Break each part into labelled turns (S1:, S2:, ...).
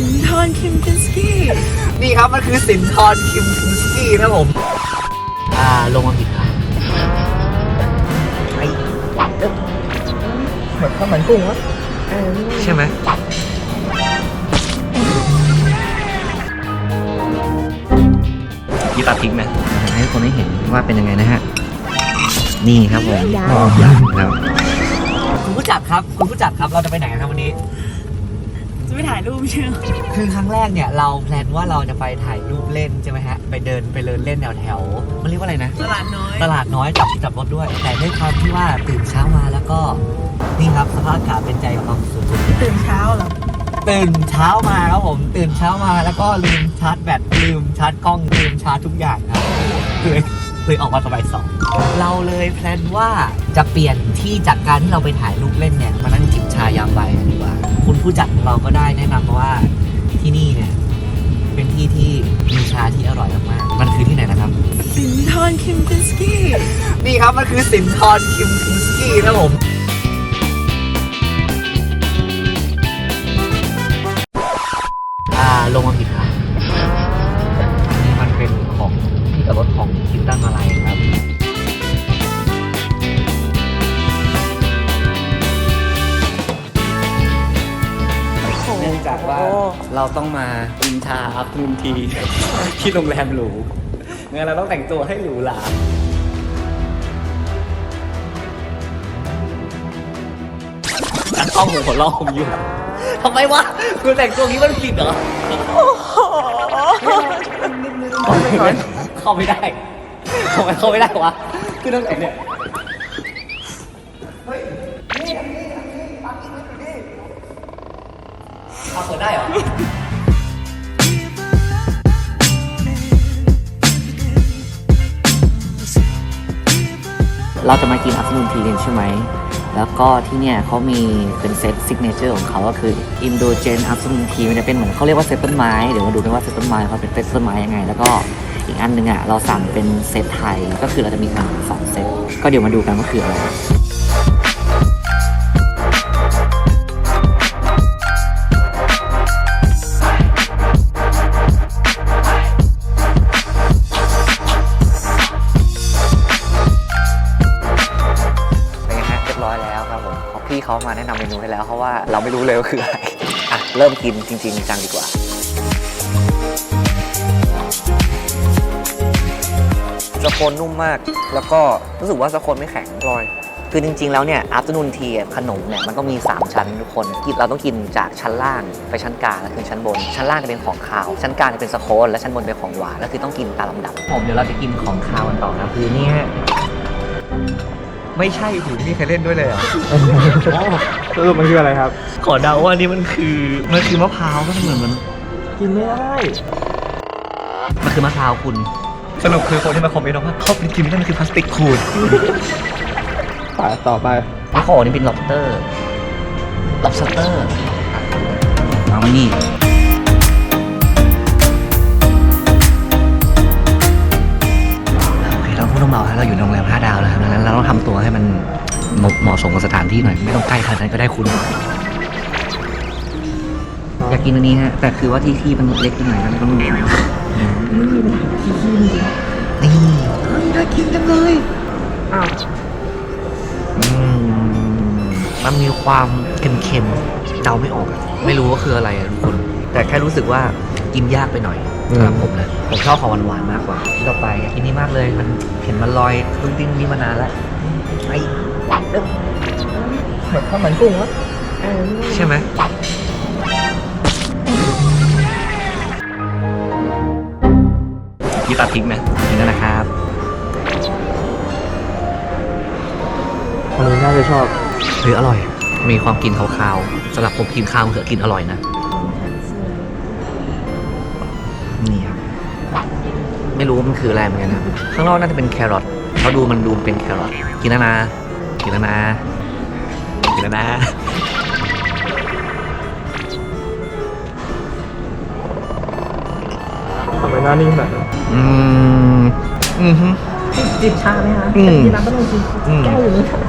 S1: สินทรคิมพินสกี้
S2: นี่ครับมันคือสินทรคิมคินสกี้นะผม อ่าลงมาผิดค่ะไอ้เอ๊ะเหมือนข้าวมันกุ้งวะใช่ไหมยี่ตัดทิ้งไหมให้ทุกคนได้เห็นว่าเป็นยังไงนะฮะ นี่ครับผมหอมยำครับคุณผู้จัดครับ คุณผู้จัดครับเราจะไปไหนกันครับวันนี้
S1: จะไปถ่ายรูปใช่ไหม
S2: คือครั้งแรกเนี่ยเราแพลนว่าเราจะไปถ่ายรูปเล่นใช่ไหมฮะ ไปเดินไปเดินเล่นแถวแถวๆมันเรียกว่าอะไรนะ
S1: ตลาดน้อย
S2: ตลาดน้อยจับจับรถด้วย แต่ด้วยความที่ว่าตื่นเช้ามาแล้วก็นี่ครับสภาพอากาศเป็นใจของเราสุด
S1: ตื่นเช้าเหรอ
S2: ๆตื่นเช้ามาครับผมตื่นเช้ามาแล้วก็ลืมชาร์จแบตลืมชาร์จกล้องลืมชาร์จทุกอย่างครับเลยเลยออกมาสบายสอง เราเลยแพลนว่าจะเปลี่ยนที่จากการที่เราไปถ่ายรูปเล่นเนี่ย มานั่งจิบชายามใบกันดีกว่า คุณผู้จัดของเราก็ได้แนะนำมาว่าที่นี่เนี่ย เป็นที่ที่มีชาที่อร่อยมากๆมันคือที่ไหนนะครับ
S1: สินทรคิมพินสกี้
S2: นี่ครับมันคือสินทรคิมคินสกี้นะผม ต้องมากินชาอัพนุนที ที่โรงแรมหรูงั้นเราต้องแต่งตัวให้หรูหราตัดข้อมูลของเราผมอยู่ทำไมวะคุณแต่งตัวนี้มันผิดเหรอเข้าไม่ได้เข้าไม่ได้ทำไมเข้าไม่ได้วะคือตั้งแต่เนี่ยเฮ้ยนี่นี่นี่ปักอินอยู่นี่เอาเปิดได้เหรอ เราจะมากินอัฟนูนทีกันใช่ไหม แล้วก็ที่เนี่ยเขามีเป็นเซตซิกเนเจอร์ของเขาก็คืออินโดเจนอัฟนูนทีมันจะเป็นเหมือนเขาเรียกว่าเซตต้นไม้ เดี๋ยวมาดูกันว่าเซตต้นไม้เขาเป็นเซตต้นไม้ยังไง แล้วก็อีกอันหนึงอะเราสั่งเป็นเซตไทย ก็คือเราจะมีทั้งสองเซต ก็เดี๋ยวมาดูกันว่าคืออะไร เพราะพี่เขามาแนะนำเมนูให้แล้วเพราะว่าเราไม่รู้เลยว่าคืออะไรอะเริ่มกินจริง ๆ จังดีกว่า สโคนนุ่มมาก แล้วก็รู้สึกว่าสโคนไม่แข็งอร่อย คือจริง ๆ แล้วเนี่ยอั t นูนทีขนมเนี่ยมันก็มี 3 ชั้นทุกคนกินเราต้องกินจากชั้นล่างไปชั้นกลางแล้วคือชั้นบน ชั้นล่างจะเป็นของคาว ชั้นกลางจะเป็นสโคนและชั้นบนเป็นของหวานแล้วคือต้องกินตามลำดับผมเดี๋ยวเราจะกินของคาวกันต่อนะคือเนี่ย ไม่ใช่หูนี่เคยเล่นด้วยเลยเหรอ
S3: สรุปมันคืออะไรครับ
S2: ขอเดาว่านี่มันคือมันคือมะพร้าวก็เหมือนมัน
S3: กินไม่ได้
S2: มันคือมะพร้าวคุณ สรุปคือคนที่มาคอมเมนต์ว่าเขาเป็นกินไม่ได้มันคือพลาสติกขูด
S3: ไปต่อไป
S2: แล้วของนี่เป็น lobster lobster เอามานี่ เราอยู่ในโรงแรม5ดาวแล้วดังนั้นเราต้องทำตัวให้มันเหมาะสมกับสถานที่หน่อย ไม่ต้องใกล้ขนาดนั้นก็ได้คุณ อยากกินอันนี้ฮะ แต่คือว่าที่ที่มันเล็กไปหน่อยมันต้องนี่น่ากินจังเลย
S3: อ้าว
S2: อืมมันมีความเค็มๆเดาไม่ออกอะไม่รู้ว่าคืออะไรอะทุกคน แต่แค่รู้สึกว่ากินยากไปหน่อยสำหรับผมนะผมชอบของหวานๆมากกว่า ที่ต่อไปอยากกินนี่มากเลย มันเห็นมันลอยตึ้งติ้งนี่มานานแล้วไอ้
S3: เหมือนข้าวมันกุ้งวะ
S2: ใช่ไหมพี่ตัดทิ้งไหมทิ้งแล้วนะครับ
S3: คนนี้น่าจะชอบ
S2: หรืออร่อย มีความกลินคาวๆสำหรับผมกินข้าวมันเถอะกินอร่อยนะ ว่ามันคืออะไรเหมือนกันนะข้างนอกน่าจะเป็นแครอทเขาดูมันดูเป็นแครอทกินแล้วนะกินแล้วนะกินแล้วนะ
S3: ทำไมหน้านิ่งแบบนั้น
S2: อืมอือฮึ
S4: จิบชาไหมคะ
S2: อืม
S4: ที่ร้านก็ต้องกิน
S2: อืม
S4: แก้วอยู่นี่ค่ะ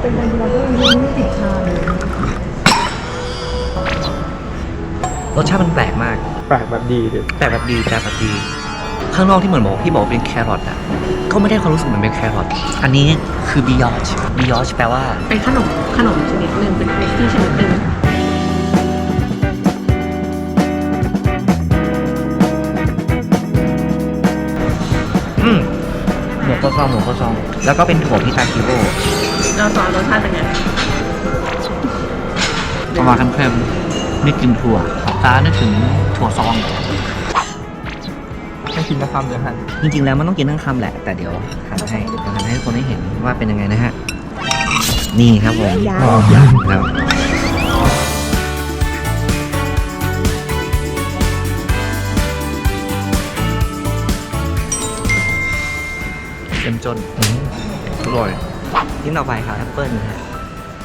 S4: เป็นอะไรที่ร้านก็ต้องกินไม่จิบชาเลย
S2: รสชาติมันแปลกมาก
S3: แปลกแบบดีดิ
S2: แปลกแบบดีแปลกแบบดี ข้างนอกที่เหมือนบอกพี่บอกว่าเป็นแครอทอะก็ไม่ได้ความรู้สึกเหมือนเป็นแครอทอันนี้คือบิยอชบิยอชแปลว่า
S4: เป็นขนมขนมชนิดหนึ่งเป็นเบสตี้ชนิดหนึ่ง
S2: อืมหมูข้าวซองหมูข้าวซอง แล้วก็เป็นถั่วพิตาคิโร่
S4: เราสอนรสชาติเป็นไง
S2: ออกมาเค็มๆมีกลิ่นถั่วตานึกถึงถั่วซอง
S3: ไม่ กินนะคำเดียวกัน
S2: จริงๆแล้วมันต้องกินทั้งคำแหละ แต่เดี๋ยวหั่นให้เดี๋ยวหั่นให้ทุกคนได้เห็นว่าเป็นยังไงนะฮะ นี่ครับผมครับเต็มจนอร่อยที่ต่อไปครับแอปเปิลนะฮะ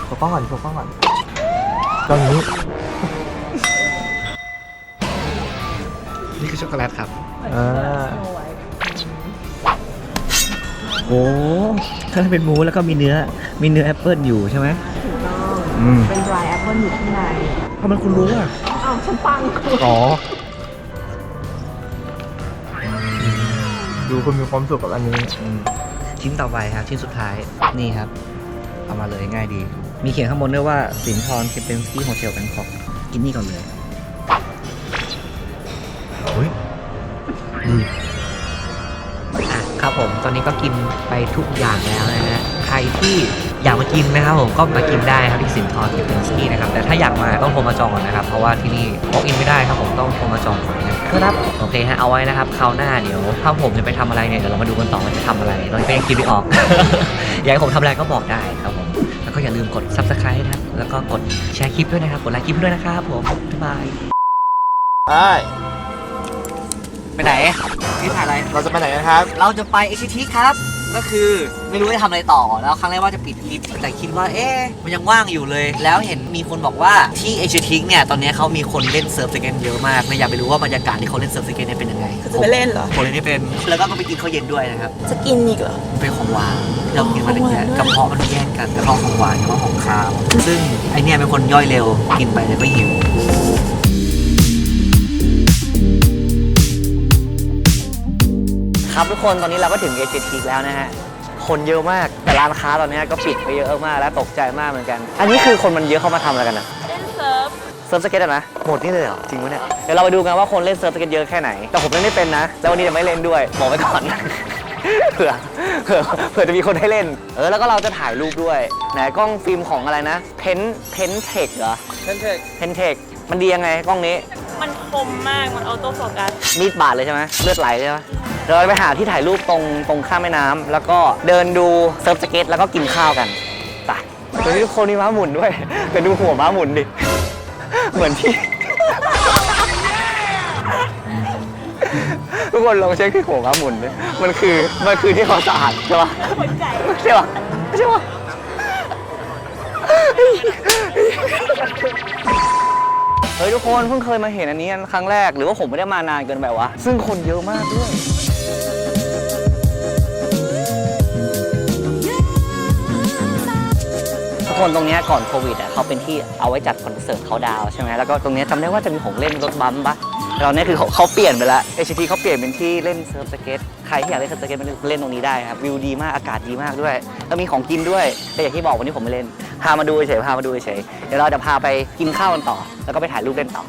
S3: โชว์กล้องก่อนโชว์กล้องก่อนตรงนี้
S2: นี่คือช็อกโกแลตครับ
S3: อ่า
S2: โอ้ถ้าเป็นหมูแล้วก็มีเนื้อ มีเนื้อแอปเปิลอยู่ใช่ไหม
S4: ถูกต้อง
S2: อืม
S4: เป็น dry apple อยู่ข้างใน
S2: ทำไมคุณรู้อะ
S4: อ้าวฉันฟังคุณ
S3: อ๋อ ดูคุณมีความสุขกับอันนี้
S2: อืมชิ้นต่อไปครับ ชิ้นสุดท้ายนี่ครับ เอามาเลยง่ายดี มีเขียนข้างบนด้วยว่าสินทรเคเปนสกี้โฮเทลแบงคอกกินนี่ก่อนเลยเฮ้ย ครับผมตอนนี้ก็กินไปทุกอย่างแล้วนะฮะใครที่อยากมากินนะครับผมก็มากินได้ครับที่สินทรเคเปนสกี้นะครับแต่ถ้าอยากมาต้องโทรมาจองก่อนนะครับเพราะว่าที่นี่บล็อกอินไม่ได้ครับผมต้องโทรมาจองก่อนนะครับโอเคฮะเอาไว้นะครับคราวหน้าเดี๋ยวถ้าผมจะไปทำอะไรเนี่ยเดี๋ยวเรามาดูกันต่อว่าจะทำอะไรตอนนี้ก็ยังคิดไม่ออกอยากให้ผมทำอะไรก็บอกได้ครับผมแล้วก็อย่าลืมกด subscribe นะครับแล้วก็กดแชร์คลิปด้วยนะครับกดไลค์คลิปด้วยนะครับผมบ๊ายบาย
S3: ใช่
S2: ไปไหนพี่ถ่ายอะไร
S3: เราจะไปไหนกันครับ
S2: เราจะไป HT ครับ ก็คือไม่รู้จะทำอะไรต่อ แล้วครั้งแรกว่าจะปิดคลิป แต่คิดว่าเอ๊ะมันยังว่างอยู่เลย แล้วเห็นมีคนบอกว่าที่ HT เนี่ยตอนนี้เขามีคนเล่นเซิร์ฟสเก็ตเยอะมากเลยอยากไปรู้ว่าบรรยากาศที่เขาเล่นเซิร์ฟสเก็ตเนี่ยเป็นยังไง
S1: จะไปเล่นเหรอ
S2: ผมเล่นไม่เป็น แล้วก็ต้องไปกินข้าวเย็นด้วยนะครับ
S1: จะกินอีกเหรอ
S2: เป็นของหวานเรากินมาตะเกียบ
S1: ของหวานด้วย
S2: กระเพาะมันแยกกันกระเพาะของหวานกระเพาะของคาว ซึ่งไอเนี่ยเป็นคนย่อยเร็ว กินไปเลยก็หิว ครับทุกคนตอนนี้เราก็ถึงเอเจทีแล้วนะฮะ คนเยอะมากแต่ร้านค้าตอนนี้ก็ปิดไปเยอะมากแล้วตกใจมากเหมือนกัน อันนี้คือคนมันเยอะเข้ามาทำอะไรกันนะ
S1: เล่นเซิร์ฟ
S2: เซิร์ฟสเก็ตอะนะหมดนี่เลยเหรอจริงปะเนี่ยเดี๋ยวเราไปดูกันว่าคนเล่นเซิร์ฟสเก็ตเยอะแค่ไหนแต่ผมเล่นไม่เป็นนะแล้ววันนี้จะไม่เล่นด้วยบอกไว้ก่อนเผื่อเผื่อเผื่อจะมีคนให้เล่น เออ แล้วก็เราจะถ่ายรูปด้วย ไหนกล้องฟิล์มของอะไรนะ เพนเพนเทคเหรอ
S3: เทนเทค
S2: เพนเทค มันดียังไงกล้องนี้
S1: มันคมมาก มันออโต้โฟกัส
S2: มีดบาดเลยใช่ไหมเลือดไหลใช่ไหมเดี๋ยวเราไปหาที่ถ่ายรูปตรงตรงข้ามแม่น้ำแล้วก็เดินดูเซิร์ฟสเก็ตแล้วก็กินข้าวกันไปเดี๋ยทุกคนมีม้าหมุนด้วยเดี๋ยวดูหัวม้าหมุนดิ เหมือนที่ ทุกคนลองเช็คที่หัวม้าหมุนดิมันคือมันคือที่เขาสะอาดใช่ปะใช่ปะใช่ปะ เฮ้ยทุกคนเพิ่งเคยมาเห็นอันนี้ครั้งแรกหรือว่าผมไม่ได้มานานเกินไปวะ ซึ่งคนเยอะมากด้วย คนตรงนี้ก่อนโควิดอะเขาเป็นที่เอาไว้จัดคอนเสิร์ตเขาดาวใช่ไหมแล้วก็ตรงนี้จำได้ว่าจะมีของเล่นรถบัมป์ปะเราเนี่ยคือเขาเขาเปลี่ยนไปแล้ว HT เขาเปลี่ยนเป็นที่เล่นเซิร์ฟสเก็ตใครที่อยากเล่นเซิร์ฟสเก็ตมาเล่นตรงนี้ได้ครับวิวดีมากอากาศดีมากด้วยแล้วมีของกินด้วยแต่อย่างที่บอกวันนี้ผมไม่เล่นพามาดูเฉยๆพามาดูเฉยๆเดี๋ยวเราจะพาไปกินข้าวกันต่อ แล้วก็ไปถ่ายรูปเล่นต่อ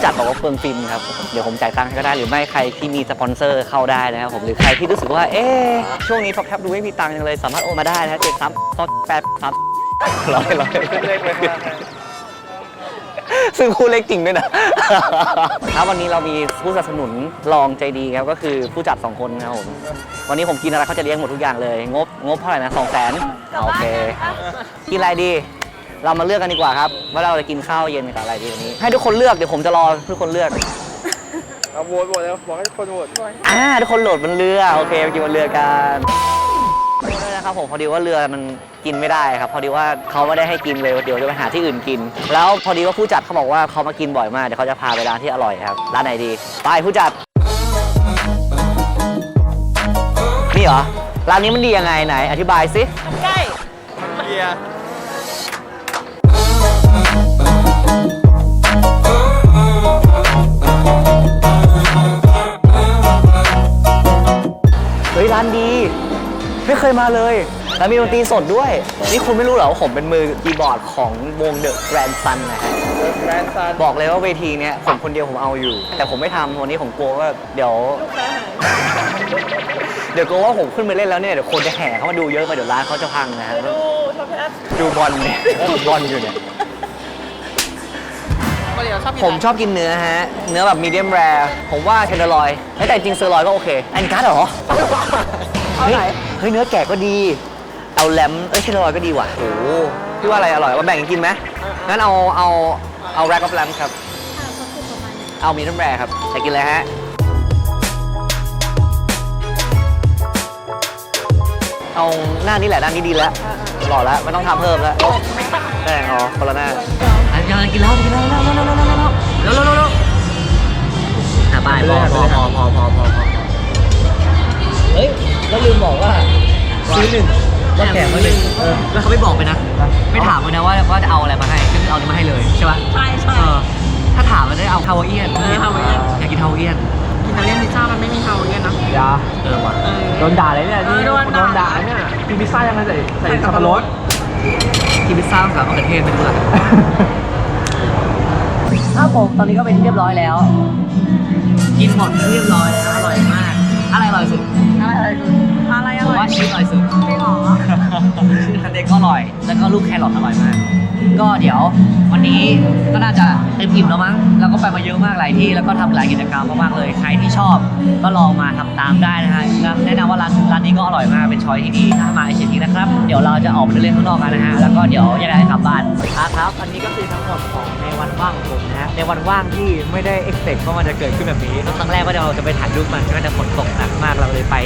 S2: ผู้จัดบอกว่าเปลืองฟิล์มครับ เดี๋ยวผมจ่ายตังค์ให้ก็ได้หรือไม่ใครที่มีสปอนเซอร์เข้าได้นะครับผมหรือใครที่รู้สึกว่าเอ๊ะช่วงนี้ท็อแทบดูไม่มีตังค์จังเลยสามารถโอนมาได้นะเจ็ดสามสองแปดสามร้อยร้อยเลขเลยซึ่งคู่เลขจริงด้วยนะครับวันนี้เรามีผู้สนับสนุนรองใจดีครับก็คือผู้จัดสองคนนะครับผมวันนี้ผมกินอะไรเขาจะเลี้ยงหมดทุกอย่างเลย งบงบเท่าไหร่นะสองแสนโอเคกินอะไรดี เรามาเลือกกันดีกว่าครับ ว่าเราจะกินข้าวเย็นกับอะไรดีวันนี้ ให้ทุกคนเลือกเดี๋ยวผมจะรอทุกคนเลือก
S3: เอาโหวตโหวตแล้วบอกให้คนโหวต
S2: อ่าทุกคนโหลดบนเรือโอเคไปกินบนเรือกันด้วยนะครับผมพอดีว่าเรือมันกินไม่ได้ครับ พอดีว่าเขาไม่ได้ให้กินเลยเดี๋ยวจะไปหาที่อื่นกิน แล้วพอดีว่าผู้จัดเขาบอกว่าเขามากินบ่อยมากเดี๋ยวเขาจะพาไปร้านที่อร่อยครับร้านไหนดีไปผู้จัดนี่เหรอร้านนี้มันดียังไงไหน อธิบายสิ
S1: ใกล้
S3: เบียร์
S2: ฮ้ยร้านดี ไม่เคยมาเลย แล้วมีดนตรีสดด้วย นี่คุณไม่รู้เหรอว่าผมเป็นมือคีย์บอร์ดของวง The Grand Sun นะฮะ
S3: แบรนด์ซัน
S2: บอกเลยว่าเวทีเนี้ยผมคนเดียวผมเอาอยู่ แต่ผมไม่ทำวันนี้ผมกลัวว่าเดี๋ยว
S1: ลูกค้าหาย
S2: เดี๋ยวกลัวว่าผมขึ้นไปเล่นแล้วเนี่ยเดี๋ยวคนจะแห่เข้ามาดูเยอะไปเดี๋ยวร้านเขาจะพังนะฮะ
S1: ไปดูช็อปแอป
S2: ดูบอลเนี่ยดูบอลอยู่เนี่ย
S1: ก็เดี๋ยวชอบกิน
S2: ผมชอบกินเนื้อฮะ เนื้อแบบมีเดียมแรร์ผมว่าเทนเดอร์ลอยแต่จริงเซอร์ลอยก็โอเค อันกัสเหรอ
S1: เอาไหน
S2: เฮ้ยเนื้อแกะก็ดี เอาแลมเอ้ยเทนเดอร์ลอยก็ดีว่ะโอ้โหพี่ว่าอะไรอร่อยว่าแบ่งกันกินไหมงั้นเอาเอาเอาแร็กกับแลมครับ เอามีเดียมแรร์ครับจะกินเลยฮะ เอาหน้านี้แหละหน้านี้ดีแล้วหล่อแล้วไม่ต้องทำเพิ่มแล้วแต่อ๋อคนละหน้าอันยังกินแล้วกินแล้วแล้วแล้ ซื้อหนึ่งแล้วแถมมาหนึ่งเออ แล้วเขาไม่บอกไปนะ ไม่ถามเลยนะว่าว่าจะเอาอะไรมาให้ก็คือเอานี้มาให้เลยใช่ปะ
S4: ใช่ใช่
S2: เออถ้าถามมันจะเอาฮาวาเอียน
S4: เออฮาวาเอียน
S2: อยากกินฮาวาเอียน
S4: อิตาเลียนพิซซ่ามันไม่มีเทาเงี้ยนะ
S3: ยา
S2: เออว่ะ
S4: เออ
S3: โดนด่าเลยเนี่ย
S4: เออโดนด่า
S3: ด่าเนี่ยกินพิซซ่ายังไงใส่ใส่
S4: ใส่สั
S3: สั
S4: บบปะ
S3: ปะ
S4: ร
S3: ร
S4: ด
S3: ด
S2: กินพิซซ่าภาษามะเขือเทศไม่รู้ละครับผมตอนนี้ก็เป็นที่เรียบร้อยแล้ว กินหมดเรียบร้อยแล้วอร่อยมาก อะไรอร่อยสุด
S4: อะไรอะไร อะไรอ
S2: ผม
S4: ร่อ
S2: ว่ายชีสอร่อยสุด
S4: จริงเหรอ
S2: ชีสสเต็กก็อร่อย แล้วก็ลูกแครอทอร่อยมาก ก็เดี๋ยววันนี้ก็น่าจะเต็มอิ่มแล้วมั้ง แล้วก็ไปมาเยอะมากหลายที่ แล้วก็ทำหลายกิจกรรมมากๆเลย ใครที่ชอบก็ลองมาทำตามได้นะฮะ แนะนำว่าร้านร้านนี้ก็อร่อยมาก เป็นช้อยที่ดีถ้ามาไอเชียทีนะครับ เดี๋ยวเราจะออกไปเดินเล่นข้างนอกกันนะฮะ แล้วก็เดี๋ยวแยกย้ายกลับบ้านอะครับ อันนี้ก็คือทั้งหมดของในวันว่างของผมนะฮะ ในวันว่างที่ไม่ได้ expect ว่ามันจะเกิดขึ้นแบบนี้ ครั้งแรกว่าเราจะไปถ่ายรูปมันก็จะฝนตกหนักมากเราเลยไป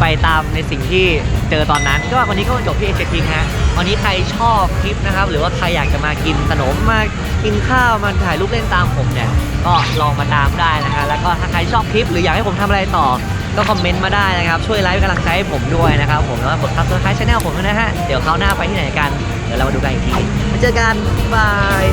S2: ไปตามในสิ่งที่เจอตอนนั้น ก็วันนี้ก็จบที่เอเชียทีฮะวันนี้ใครชอบคลิปนะครับ หรือว่าใครอยากจะมากินขนมมากินข้าวมาถ่ายรูปเล่นตามผมเนี่ยก็ลองมาตามได้นะฮะแล้วก็ถ้าใครชอบคลิป หรืออยากให้ผมทำอะไรต่อ ก็คอมเมนต์มาได้นะครับ ช่วยไลค์กำลังใจให้ผมด้วยนะครับผมแล้วก็กด subscribe channel ผมด้วยนะฮะเดี๋ยวคราวหน้าไปที่ไหนกันเดี๋ยวเรามาดูกันอีกทีมาเจอกันบาย